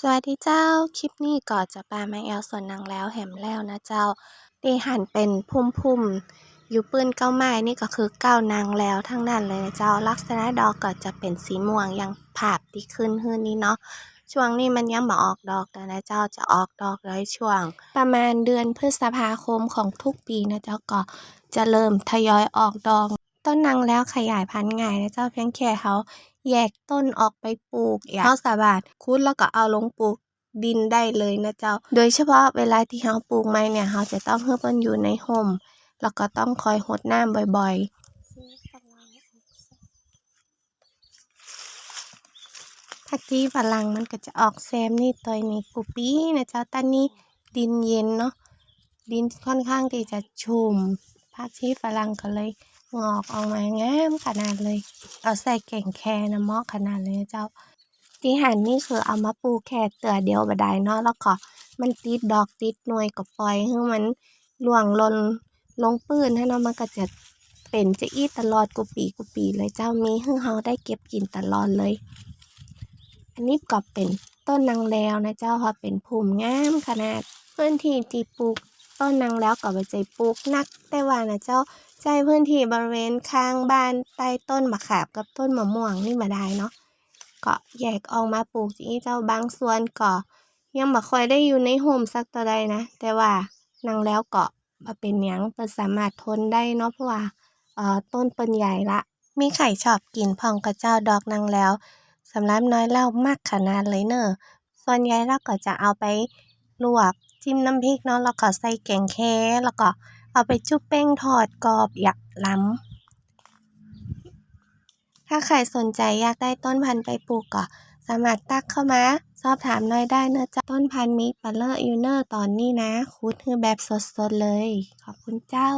สวัสดีเจ้า คลิปนี้ก็จะพามาแอวสวนนางแล้วแหมแล้วนะเจ้าที่หันเป็นพุ่มๆอยู่ปืนเก้าไม้นี่ก็คือเก้านางแล้วทั้งนั้นเลยนะเจ้า ลักษณะดอกก็จะเป็นสีม่วงอย่างภาพที่ขึ้นฮื้อนี้เนาะ ช่วงนี้มันยังบ่ออกดอกแต่นะเจ้าจะออกดอกเลยช่วง ประมาณเดือนพฤษภาคมของทุกปีนะเจ้าก็จะเริ่มทยอยออกดอกต้นนางแล้วขยายพันธุ์ง่ายนะเจ้าเพียงแค่เขา แยกต้นออกไปปลูกอย่างเขาสามารถคุดแล้วก็เอาลงปลูกดินได้เลยนะเจ้า โดยเฉพาะเวลาที่เราปลูกไม้เนี่ยเราจะต้องให้มันอยู่ในห่ม แล้วก็ต้องคอยรดน้ำบ่อยๆผักชีฝรั่งมันก็จะออกแซมนี่ตัวนี้ปูปีนะเจ้าตอนนี้ดินเย็นเนาะ ดินค่อนข้างที่จะชุ่มผักชีฝรั่งก็เลย งอกออกมางามขนาดเลย เอาใส่แก่งแคนะมาะขนาดเลยเจ้าที่หันนี่คือเอามาปลูกแค่เตือเดียวบ่ได้เนาะแล้วก็มันติดดอกติดหน่วยก็ปล่อยให้มันร่วงลนลงปื้นให้เนาะมันก็จะเป็นจะอีตลอดกุปีกุปีเลยเจ้ามีให้เราได้เก็บกินตลอดเลย อันนี้ก็เป็นต้นนางแล้วนะเจ้าค่ะเป็นภูมิงามขนาดพื้นที่ที่ปลูก ต้นนางแล้วก็บ่ใจปลูกนัก แต่ว่านะเจ้าใจพื้นที่บริเวณข้างบ้านใต้ต้นมะขามกับต้นมะม่วงนี่บ่ได้เนาะก็แยกออกมาปลูกที่เจ้าบางส่วนก็ยังบ่ค่อยได้อยู่ในร่มสักเท่าใดนะ แต่ว่านางแล้วก็บ่เป็นหยังเพิ่นสามารถทนได้เนาะเพราะว่าเอ่อต้นเพิ่นใหญ่ละ มีไข่ชอบกินพอมกับเจ้าดอกนางแล้วสำหรับน้อยเรามักขนาดเลยเน้อส่วนใหญ่เราก็จะเอาไป ลวก จิ้มน้ำพริกเนาะแล้วก็ใส่แกงแค่แล้วก็เอาไปจุ๊บแป้งทอดกรอบอยากล้ำถ้าใครสนใจอยากได้ต้นพันธุ์ไปปลูกก็สามารถตักเข้ามา สอบถามน้อยได้เน้อจ้าต้นพันธุ์มีปาเลอะอยู่เน้อตอนนี้นะคุดคือแบบสดๆเลย ขอบคุณเจ้า